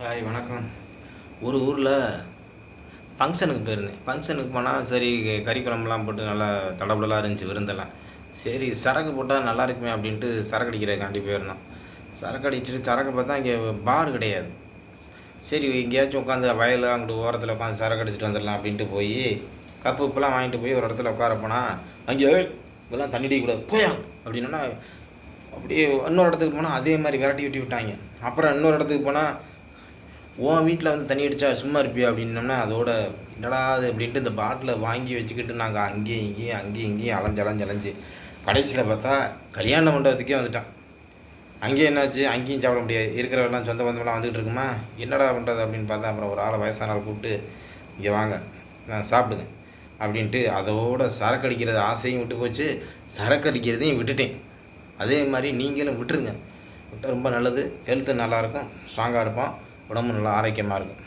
Hi வணக்கம். ஒரு ஊரில் ஃபங்க்ஷனுக்கு போயிருந்தேன். ஃபங்க்ஷனுக்கு போனால் சரி கறி குழம்புலாம் போட்டு நல்லா தடபுடலாக இருந்துச்சு விருந்தெல்லாம். சரி சரக்கு போட்டால் நல்லா இருக்குமே அப்படின்ட்டு சரக்கு அடிக்கிறதுக்காண்டி போயிருந்தோம். சரக்கு அடிச்சுட்டு சரக்கு பார்த்தா இங்கே பார் கிடையாது. சரி எங்கேயாச்சும் உட்காந்து வயலில் அங்கிட்டு ஓரத்தில் உட்காந்து சரக்கு அடிச்சுட்டு வந்துடலாம் அப்படின்ட்டு போய் கப்பு உப்புலாம் வாங்கிட்டு போய் ஒரு இடத்துல உட்கார போனால் அங்கே "ஏய், இதெல்லாம் தண்ணி அடிக்கக்கூடாது போயா அப்படின்னா அப்படியே இன்னொரு இடத்துக்கு போனால் அதே மாதிரி விரட்டி விட்டி விட்டாங்க. அப்புறம் இன்னொரு இடத்துக்கு போனால் உன் வீட்டில் வந்து தண்ணி அடித்தா சும்மா இருப்பியா? அப்படின்னோம்னா அதோட என்னடா அது? அப்படின்ட்டு இந்த பாட்டிலை வாங்கி வச்சுக்கிட்டு நாங்கள் அங்கேயும் இங்கேயும் அங்கேயும் இங்கேயும் அலைஞ்சு அலைஞ்சு அலைஞ்சு கடைசியில் பார்த்தா கல்யாண மண்டபத்துக்கே வந்துட்டான். அங்கேயும் என்னாச்சு? அங்கேயும் சாப்பிட முடியாது. இருக்கிறவெல்லாம் சொந்த பந்தமெல்லாம் வந்துகிட்டு இருக்குமா? என்னடா பண்ணுறது அப்படின்னு பார்த்தா அப்புறம் ஒரு ஆளை வயசான ஆள் கூப்பிட்டு இங்கே வாங்க நான் சாப்பிடுங்க. அப்படின்ட்டு அதோட சரக்கு அடிக்கிறது ஆசையும் விட்டு போச்சு. சரக்கு அடிக்கிறதையும் விட்டுட்டேன். அதே மாதிரி நீங்களும் விட்டுருங்க. விட்டால் ரொம்ப நல்லது. ஹெல்த்து நல்லாயிருக்கும். ஸ்ட்ராங்காக இருப்போம். உடம்பு நல்லா ஆரோக்கியமாக இருக்கும்.